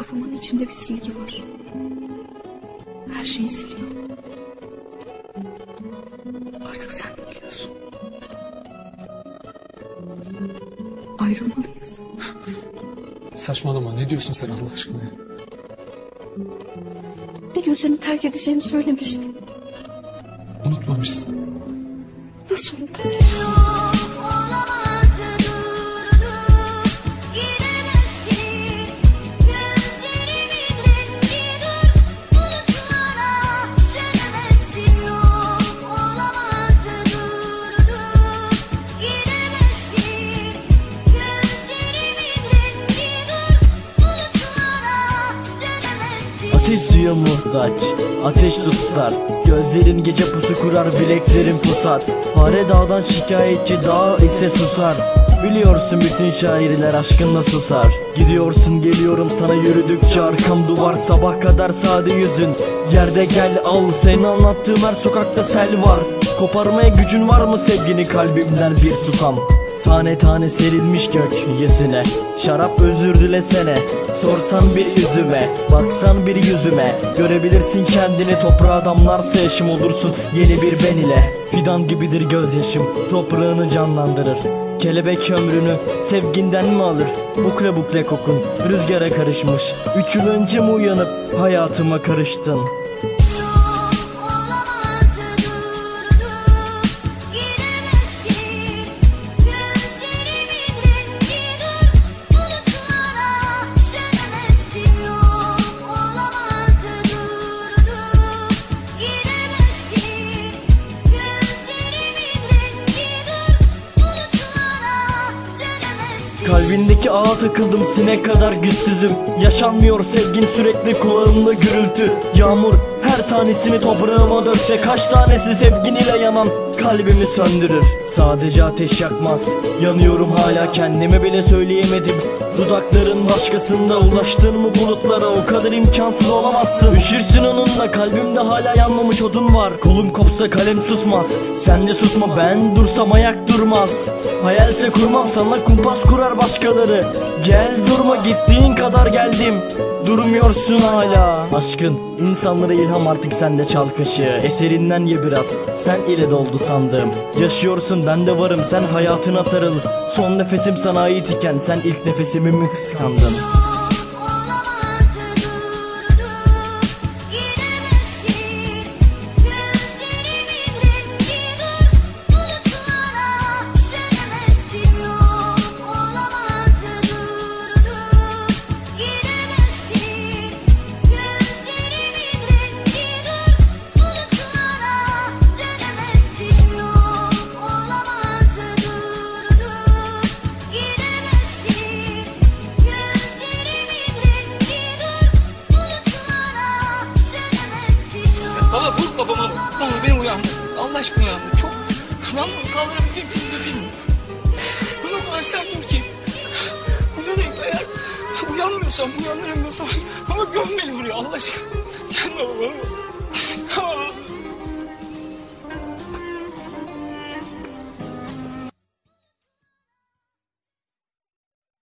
Kafamın içinde bir silgi var. Her şeyi siliyor. Artık sen de biliyorsun. Ayrılmalıyız. Saçmalama ne diyorsun sen Allah aşkına ya? Bir gün seni terk edeceğimi söylemiştim. Unutmamışsın. Nasıl unuttun? Ateş suya muhtaç Ateş tutsar. Gözlerin gece pusu kurar bileklerin pusar. Fare dağdan şikayetçi dağ ise susar. Biliyorsun bütün şairler aşkınla susar. Gidiyorsun geliyorum sana yürüdükçe arkam duvar. Sabah kadar sade yüzün. Yerde gel al. Senin anlattığım her sokakta sel var. Koparmaya gücün var mı sevgini? Kalbimden bir tutam Tane tane serilmiş gökyüzüne Şarap özür dilesene Sorsan bir yüzüme Baksan bir yüzüme. Görebilirsin kendini toprağa damlarsa yaşım olursun. Yeni bir ben ile Fidan gibidir gözyaşım Toprağını canlandırır. Kelebek ömrünü sevginden mi alır? Bukle bukle kokun rüzgara karışmış. Üç yıl önce mi uyanıp hayatıma karıştın? Kalbindeki ağa takıldım sinek kadar güçsüzüm. Yaşanmıyor sevgin sürekli kulağımda gürültü. Yağmur her tanesini toprağıma dökse Kaç tanesi sevgin ile yanan. Kalbimi söndürür Sadece ateş yakmaz. Yanıyorum hala kendime bile söyleyemedim Dudakların başkasında ulaştın mı bulutlara? O kadar imkansız olamazsın. Üşürsün onunla kalbimde hala yanmamış odun var. Kolum kopsa kalem susmaz. Sen de susma ben dursam ayak durmaz. Hayalse kurmam sana kumpas kurar başkaları. Gel durma gittiğin kadar geldim. Durmuyorsun hala. Aşkın insanlara ilham artık sende çal kaşığı Eserinden ye biraz. Sen ile doldu sandığım. Yaşıyorsun ben de varım. Sen hayatına sarıl. Son nefesim sana ait iken sen ilk nefesimi mi kıskandın vur kafama vur. Beni uyandır. Allah aşkına uyandır. Çok ben bunu kaldırabilecek durumda değilim. Bana o kadar sert vur ki. Uyanayım eğer uyanmıyorsam uyandıramıyorsam ama göm beni buraya Allah aşkına. Gelme baba.